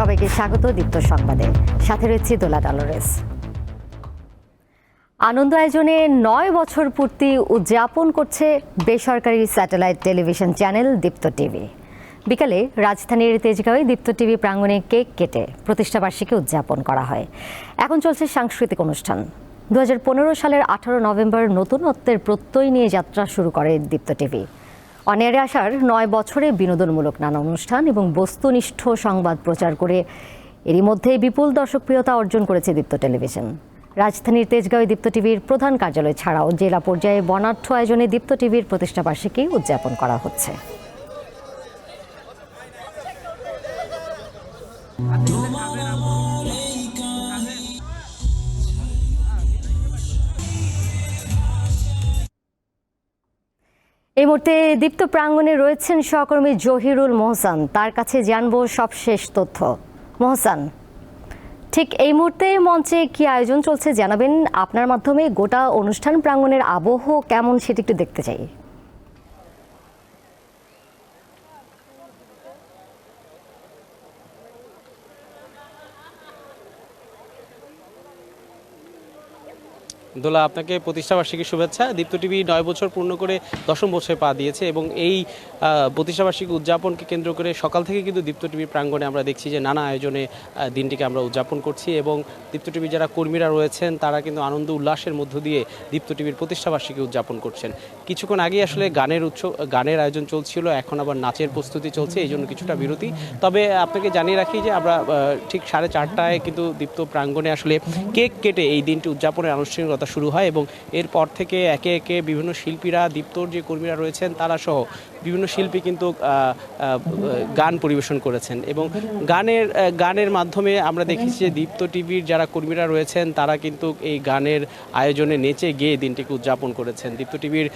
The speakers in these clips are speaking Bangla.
সবাইকে স্বাগত দীপ্ত সংবাদে। সাথে রয়েছে দোলা ডালোরেস। আনন্দ আয়োজনে নয় বছর পূর্তি উদযাপন করছে বেসরকারি satellite television channel Deepto TV. বিকালে রাজধানীর তেজগাঁওয়ে দীপ্ত টিভি প্রাঙ্গণে কেক কেটে প্রতিষ্ঠাবার্ষিকী উদযাপন করা হয়। এখন চলছে সাংস্কৃতিক অনুষ্ঠান। দু হাজার পনেরো সালের আঠারো নভেম্বর নতুনত্বের প্রত্যয় নিয়ে যাত্রা শুরু করে দীপ্ত টিভি। অনেয়ারে আসার নয় বছরে বিনোদনমূলক নানা অনুষ্ঠান এবং বস্তুনিষ্ঠ সংবাদ প্রচার করে এরই মধ্যে বিপুল দর্শকপ্রিয়তা অর্জন করেছে দীপ্ত টেলিভিশন। রাজধানীর তেজগাঁও দীপ্ত টিভির প্রধান কার্যালয় ছাড়াও জেলা পর্যায়ে বনাঢ্য আয়োজনে দীপ্ত টিভির প্রতিষ্ঠাবার্ষিকী উদযাপন করা হচ্ছে। মুহূর্তে দীপ্ত প্রাঙ্গণে রয়েছেন সহকর্মী জহিরুল মোহসান। তার কাছে জানব সবশেষ তথ্য। মোহসান, ঠিক এই মুহূর্তে মঞ্চে কি আয়োজন চলছে জানাবেন? আপনার মাধ্যমে গোটা অনুষ্ঠান প্রাঙ্গণের আবহ কেমন সেটি একটু দেখতে চাই। দোলা আপনাকে প্রতিষ্ঠাবার্ষিকীর শুভেচ্ছা। দীপ্ত টিভি নয় বছর পূর্ণ করে দশম বছরে পা দিয়েছে এবং এই প্রতিষ্ঠাবার্ষিকী উদযাপনকে কেন্দ্র করে সকাল থেকে কিন্তু দীপ্ত টিভির প্রাঙ্গণে আমরা দেখছি যে নানা আয়োজনে দিনটিকে আমরা উদযাপন করছি এবং দীপ্ত টিভির যারা কর্মীরা রয়েছেন, তারা কিন্তু আনন্দ উল্লাসের মধ্য দিয়ে দীপ্ত টিভির প্রতিষ্ঠাবার্ষিকী উদযাপন করছেন। কিছুক্ষণ আগে আসলে গানের উৎসব গানের আয়োজন চলছিল, এখন আবার নাচের প্রস্তুতি চলছে, এই জন্য কিছুটা বিরতি। তবে আপনাকে জানিয়ে রাখি যে আমরা ঠিক সাড়ে চারটায় কিন্তু দীপ্ত প্রাঙ্গণে আসলে কেক কেটে এই দিনটি উদযাপনের আনুষ্ঠানিকতা শুরু হয় এবং এরপর থেকে একে একে বিভিন্ন শিল্পীরা দীপ্তর যে কর্মীরা রয়েছেন তারা সহ বিভিন্ন শিল্পী কিন্তু গান পরিবেশন করেছেন এবং গানের গানের মাধ্যমে আমরা দেখেছি যে দীপ্ত টিভির যারা কর্মীরা রয়েছেন তারা কিন্তু এই গানের আয়োজনে নেচে গিয়ে দিনটিকে উদযাপন করেছেন। দীপ্ত টিভির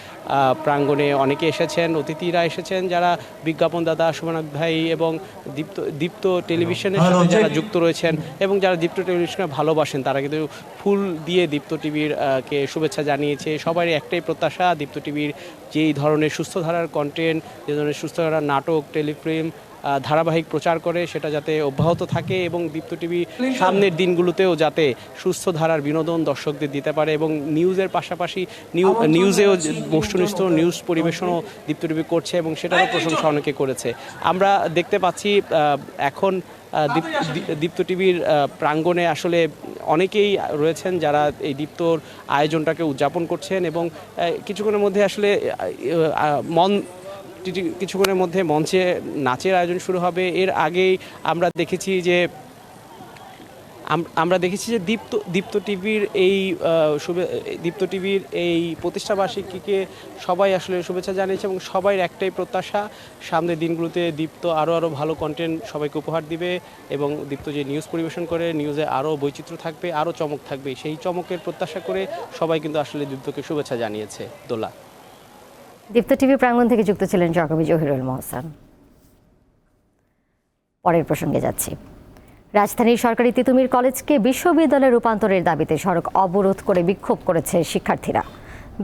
প্রাঙ্গণে অনেকে এসেছেন অতিথিরা এসেছেন যারা বিজ্ঞাপনদাতা সুমনাথ ভাই এবং দীপ্ত দীপ্ত টেলিভিশনের সাথে যারা যুক্ত রয়েছেন এবং যারা দীপ্ত টেলিভিশনে ভালোবাসেন তারা কিন্তু ফুল দিয়ে দীপ্ত টিভির কে শুভেচ্ছা জানিয়েছে। সবারই একটাই প্রত্যাশা দীপ্ত টিভির যেই ধরনের সুস্থ ধারার কন্টেন্ট যে ধরনের সুস্থ ধারার নাটক টেলিফিল্ম ধারাবাহিক প্রচার করে সেটা যাতে অব্যাহত থাকে এবং দীপ্ত টিভি সামনের দিনগুলোতেও যাতে সুস্থ ধারার বিনোদন দর্শকদের দিতে পারে এবং নিউজের পাশাপাশি নিউ নিউজেও বস্তুনিষ্ঠ নিউজ পরিবেশনও দীপ্ত টিভি করছে এবং সেটারও প্রশংসা অনেকে করেছে। আমরা দেখতে পাচ্ছি এখন দীপ্ত টিভির প্রাঙ্গণে আসলে অনেকেই রয়েছেন যারা এই দীপ্তর আয়োজনটাকে উদযাপন করছেন এবং কিছুক্ষণের মধ্যে আসলে মন কিছুক্ষণের মধ্যে মঞ্চে নাচের আয়োজন শুরু হবে। এর আগেই আমরা দেখেছি যে আমরা দেখেছি যে দীপ্ত দীপ্ত টিভির এই শুভে- দীপ্ত টিভির এই প্রতিষ্ঠাবার্ষিকীকে সবাই আসলে শুভেচ্ছা জানিয়েছে এবং সবাই একটাই প্রত্যাশা, সামনের দিনগুলোতে দীপ্ত আরও আরও ভালো কন্টেন্ট সবাইকে উপহার দিবে এবং দীপ্ত যে নিউজ পরিবেশন করে নিউজে আরও বৈচিত্র্য থাকবে আরও চমক থাকবে। সেই চমকের প্রত্যাশা করে সবাই কিন্তু আসলে দীপ্তকে শুভেচ্ছা জানিয়েছে। দোলা। দীপ্ত টিভি প্রাঙ্গণ থেকে যুক্ত ছিলেন সহকর্মী জহিরুল মোহসান। পরের প্রসঙ্গে যাচ্ছি। রাজধানীর সরকারি তিতুমির কলেজকে বিশ্ববিদ্যালয়ে রূপান্তরের দাবিতে সড়ক অবরোধ করে বিক্ষোভ করেছে শিক্ষার্থীরা।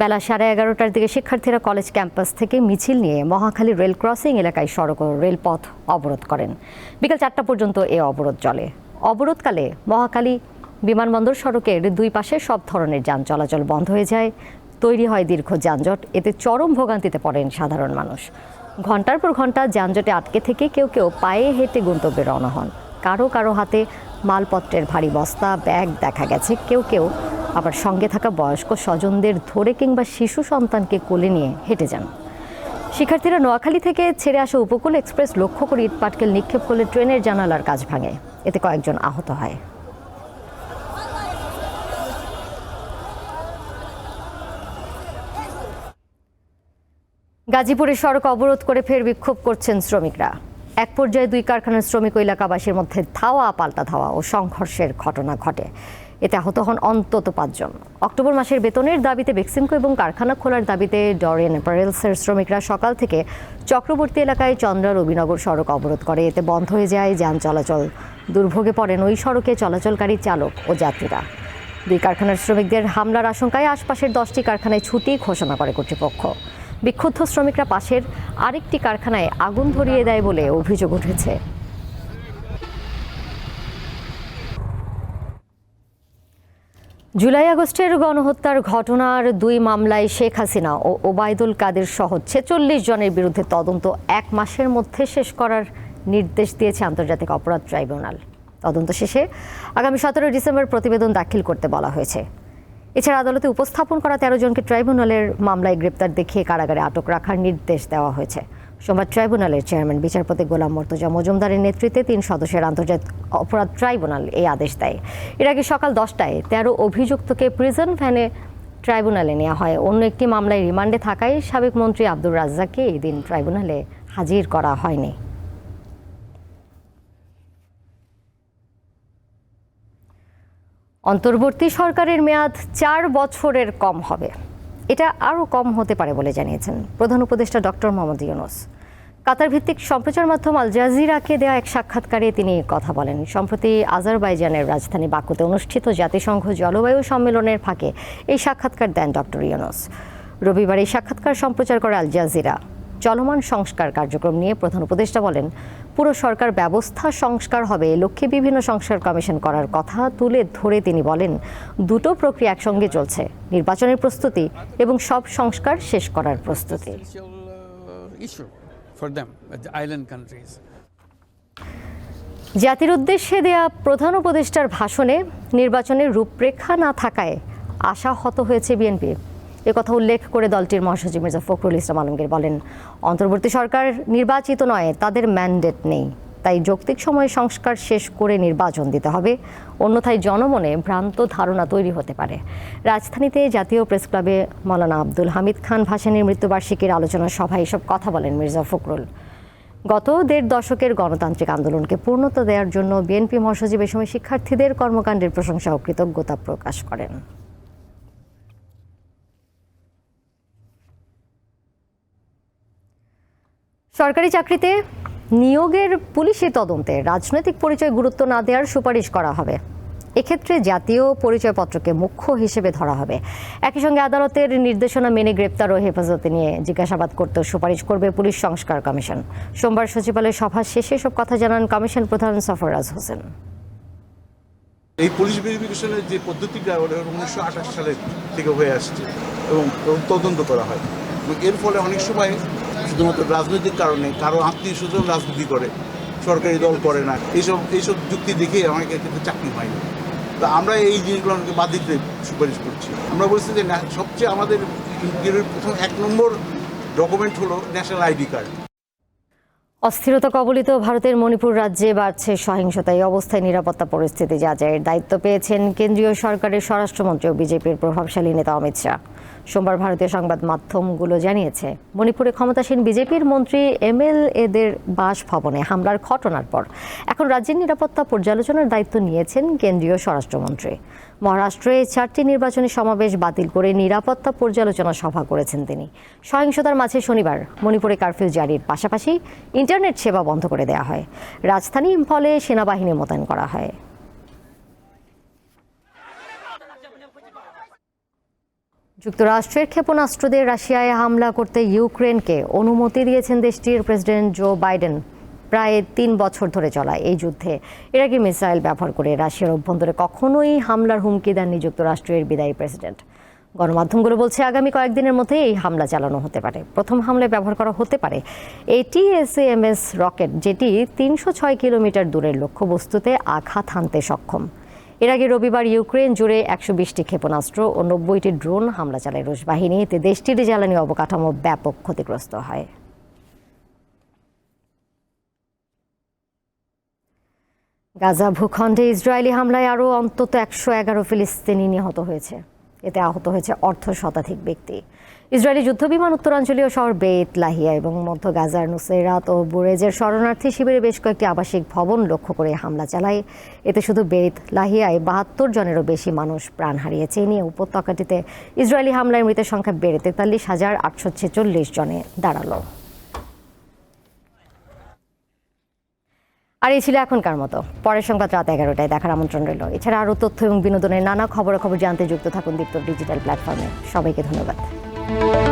বেলা সাড়ে এগারোটার দিকে শিক্ষার্থীরা কলেজ ক্যাম্পাস থেকে মিছিল নিয়ে মহাখালী রেল ক্রসিং এলাকায় সড়ক ও রেলপথ অবরোধ করেন। বিকেল চারটা পর্যন্ত এ অবরোধ চলে। অবরোধকালে মহাখালী বিমানবন্দর সড়কের দুই পাশে সব ধরনের যান চলাচল বন্ধ হয়ে যায়। তৈরি হয় দীর্ঘ যানজট, এতে চরম ভোগান্তিতে পড়েন সাধারণ মানুষ। ঘণ্টার পর ঘণ্টা যানজটে আটকে থেকে কেউ কেউ পায়ে হেঁটে গন্তব্যে রওনা হন। কারও কারও হাতে মালপত্রের ভারী বস্তা, ব্যাগ দেখা গেছে, কেউ কেউ আবার সঙ্গে থাকা বয়স্ক স্বজনদের ধরে কিংবা শিশু সন্তানকে কোলে নিয়ে হেঁটে যান। শিক্ষার্থীরা নোয়াখালী থেকে ছেড়ে আসা উপকূল এক্সপ্রেস লক্ষ্য করে ইট পাটকেল নিক্ষেপ করলে ট্রেনের জানালার কাজ ভাঙে। এতে কয়েকজন আহত হয়। গাজীপুরে সড়ক অবরোধ করে ফের বিক্ষোভ করছেন শ্রমিকরা। এক পর্যায়ে দুই কারখানার শ্রমিক ও এলাকাবাসীর মধ্যে ধাওয়া, পাল্টা ধাওয়া ও সংঘর্ষের ঘটনা ঘটে। এতে আহত হন অন্তত পাঁচজন। অক্টোবর মাসের বেতনের দাবিতে বেক্সিমকো এবং কারখানা খোলার দাবিতে ডরেন অ্যাপারেলসের শ্রমিকরা সকাল থেকে চক্রবর্তী এলাকায় চন্দ্রা রবিনগর সড়ক অবরোধ করে। এতে বন্ধ হয়ে যায় যান চলাচল। দুর্ভোগে পড়েন ওই সড়কে চলাচলকারী চালক ও যাত্রীরা। দুই কারখানার শ্রমিকদের হামলার আশঙ্কায় আশপাশের দশটি কারখানায় ছুটি ঘোষণা করে কর্তৃপক্ষ। বিক্ষুব্ধ শ্রমিকরা পাশের আরেকটি কারখানায় আগুন ধরিয়ে দেয় বলে অভিযোগ উঠেছে। জুলাই আগস্টের গণহত্যার ঘটনার দুই মামলায় শেখ হাসিনা ও ওবায়দুল কাদের সহ ছেচল্লিশ জনের বিরুদ্ধে তদন্ত এক মাসের মধ্যে শেষ করার নির্দেশ দিয়েছে আন্তর্জাতিক অপরাধ ট্রাইব্যুনাল। তদন্ত শেষে আগামী সতেরোই ডিসেম্বর প্রতিবেদন দাখিল করতে বলা হয়েছে। এছাড়া আদালতে উপস্থাপন করা তেরো জনকে ট্রাইব্যুনালের মামলায় গ্রেপ্তার দেখিয়ে কারাগারে আটক রাখার নির্দেশ দেওয়া হয়েছে। সোমবার ট্রাইব্যুনালের চেয়ারম্যান, বিচারপতি গোলাম মর্তজা মজুমদারের নেতৃত্বে তিন সদস্যের আন্তর্জাতিক অপরাধ ট্রাইব্যুনাল এই আদেশ দেয়। এর আগে সকাল দশটায় তেরো অভিযুক্তকে প্রিজন ভ্যানে ট্রাইব্যুনালে নেওয়া হয়। অন্য একটি মামলায় রিমান্ডে থাকায় সাবেক মন্ত্রী আব্দুর রাজ্জাককে এই দিন ট্রাইব্যুনালে হাজির করা হয়নি। অন্তর্বর্তী সরকারের মেয়াদ চার বছরের কম হবে। এটা আরও কম হতে পারে বলে জানিয়েছেন প্রধান উপদেষ্টা ডক্টর মোহাম্মদ ইউনুস। কাতার ভিত্তিক সম্প্রচার মাধ্যম আল জাজিরাকে দেওয়া এক সাক্ষাৎকারে তিনি কথা বলেন। সম্প্রতি আজারবাইজানের রাজধানী বাকুতে অনুষ্ঠিত জাতিসংঘ জলবায়ু সম্মেলনের ফাঁকে এই সাক্ষাৎকার দেন ডক্টর ইউনুস। রবিবার এই সাক্ষাৎকার সম্প্রচার করে আল জাজিরা। চলমান সংস্কার কার্যক্রম নিয়ে প্রধান উপদেষ্টা বলেন, পুরো সরকার ব্যবস্থা সংস্কার হবে লক্ষ্যে বিভিন্ন সংস্কার কমিশন করার কথা তুলে ধরে তিনি বলেন, দুটো প্রক্রিয়া একসঙ্গে চলছে, নির্বাচনের প্রস্তুতি এবং সব সংস্কার শেষ করার প্রস্তুতি. জাতির উদ্দেশ্যে দেয়া প্রধান উপদেষ্টার ভাষণে নির্বাচনের রূপরেখা না থাকায় আশাহত হয়েছে বিএনপি কথা উল্লেখ করে দলটির মহাসচিব মির্জা ফখরুল ইসলাম আলমগীর বলেন, অন্তর্বর্তী সরকার নির্বাচিত নয়, তাদের ম্যান্ডেট নেই। তাই যৌক্তিক সময়ে সংস্কার শেষ করে নির্বাচন দিতে হবে। অন্যথায় জনমনে ভ্রান্ত ধারণা তৈরি হতে পারে। রাজধানীতে জাতীয় প্রেস ক্লাবে মৌলানা আব্দুল হামিদ খান ভাসানীর মৃত্যুবার্ষিকীর আলোচনা সভায় এসব কথা বলেন মির্জা ফখরুল। গত দেড় দশকের গণতান্ত্রিক আন্দোলনকে পূর্ণতা দেওয়ার জন্য বিএনপি মহাসচিব এ সময় শিক্ষার্থীদের কর্মকাণ্ডের প্রশংসা ও কৃতজ্ঞতা প্রকাশ করেন। সরকারি চাকরিতে নিয়োগের পুলিশি তদন্তে রাজনৈতিক পরিচয় গুরুত্ব না দেওয়ার সুপারিশ করা হবে। এক্ষেত্রে জাতীয় পরিচয়পত্রকে মুখ্য হিসেবে ধরা হবে। একই সঙ্গে আদালতের নির্দেশনা মেনে গ্রেপ্তার ও হেফাজতে নিয়ে জিজ্ঞাসাবাদ করতে সুপারিশ করবে পুলিশ সংস্কার কমিশন। সোমবার সচিবালয় সভা শেষে সব কথা জানান কমিশন প্রধান সফরাজ হোসেন। এই পুলিশ ভেরিফিকেশনের যে পদ্ধতিটা ওটা উনিশশো আঠাশ সালের থেকে হয়ে আসছে এবং তদন্ত করা হয়। এবং এর ফলে অনেক সময় শুধুমাত্র রাজনৈতিক কারণে কারও আত্মীয় স্বজন রাজনীতি করে, সরকারি দল করে না। এইসব এইসব যুক্তি দেখে অনেকের কিন্তু চাকরি হয় তো আমরা এই জিনিসগুলো জিনিসগুলোকে বাদ দিতে সুপারিশ করছি। আমরা বলছি যে সবচেয়ে আমাদের প্রথম এক নম্বর ডকুমেন্ট হলো ন্যাশনাল আইডি কার্ড। অস্থিরতা কবলিত ভারতের মণিপুর রাজ্যে বাড়ছে সহিংসতা। এই অবস্থায় নিরাপত্তা পরিস্থিতি যাচাইয়ের দায়িত্ব পেয়েছেন কেন্দ্রীয় সরকারের স্বরাষ্ট্রমন্ত্রী ও বিজেপির প্রভাবশালী নেতা অমিত শাহ। সোমবার ভারতীয় সংবাদ মাধ্যমগুলো জানিয়েছে, মণিপুরে ক্ষমতাসীন বিজেপির মন্ত্রী এমএলএদের বাসভবনে হামলার ঘটনার পর। এখন রাজ্যের নিরাপত্তা পর্যালোচনার দায়িত্ব নিয়েছেন কেন্দ্রীয় স্বরাষ্ট্রমন্ত্রী। মহারাষ্ট্রে চারটি নির্বাচনী সমাবেশ বাতিল করে নিরাপত্তা পর্যালোচনা সভা করেছেন তিনি। সহিংসতার মাঝে শনিবার মণিপুরে কারফিউ জারির পাশাপাশি ইন্টারনেট সেবা বন্ধ করে দেওয়া হয়। রাজধানী ইম্ফলে সেনাবাহিনী মোতায়েন করা হয়। যুক্তরাষ্ট্রের ক্ষেপণাস্ত্রদের রাশিয়ায় হামলা করতে ইউক্রেনকে অনুমতি দিয়েছেন দেশটির প্রেসিডেন্ট জো বাইডেন। প্রায় তিন বছর ধরে চলা এই যুদ্ধে। আগে মিসাইল ব্যবহার করে রাশিয়ার অভ্যন্তরে কখনোই হামলার হুমকি দেননি যুক্তরাষ্ট্রের বিদায়ী প্রেসিডেন্ট। গণমাধ্যমগুলো বলছে, আগামী কয়েকদিনের মধ্যে এই হামলা চালানো হতে পারে। প্রথম হামলায় ব্যবহার করা হতে পারে এটিএসএমএস রকেট, যেটি তিনশো ছয় কিলোমিটার দূরের লক্ষ্যবস্তুতে আঘাত হানতে সক্ষম। এর আগে রবিবার ইউক্রেন জুড়ে একশো বিশটি ক্ষেপণাস্ত্র ও নব্বইটি ড্রোন হামলা চালায় রুশ বাহিনী। এতে দেশটির জ্বালানি অবকাঠামো ব্যাপক ক্ষতিগ্রস্ত হয়। গাজা ভূখণ্ডে ইসরায়েলি হামলায় আরও অন্তত একশো এগারো ফিলিস্তিনি নিহত হয়েছে। এতে আহত হয়েছে অর্ধ শতাধিক ব্যক্তি। ইসরায়েলি যুদ্ধবিমান উত্তরাঞ্চলীয় শহর বেত লাহিয়া এবং মধ্য গাজার নুসেরাত ও বুরেজের শরণার্থী শিবিরে বেশ কয়েকটি আবাসিক ভবন লক্ষ্য করে হামলা চালায়। এতে শুধু বেত লাহিয়ায় বাহাত্তর জনেরও বেশি মানুষ প্রাণ হারিয়েছে। নিয়ে উপত্যকাটিতে ইসরায়েলি হামলায় মৃতের সংখ্যা বেড়ে তেতাল্লিশ হাজার আটশো ছেচল্লিশ জনে দাঁড়াল। আর এই ছিল এখনকার মতো। পরের সংবাদ রাত এগারোটায় দেখার আমন্ত্রণ রইল। এছাড়া আরও তথ্য এবং বিনোদনের নানা খবরাখবর জানতে যুক্ত থাকুন দীপ্ত ডিজিটাল প্ল্যাটফর্মে। সবাইকে ধন্যবাদ। Thank you.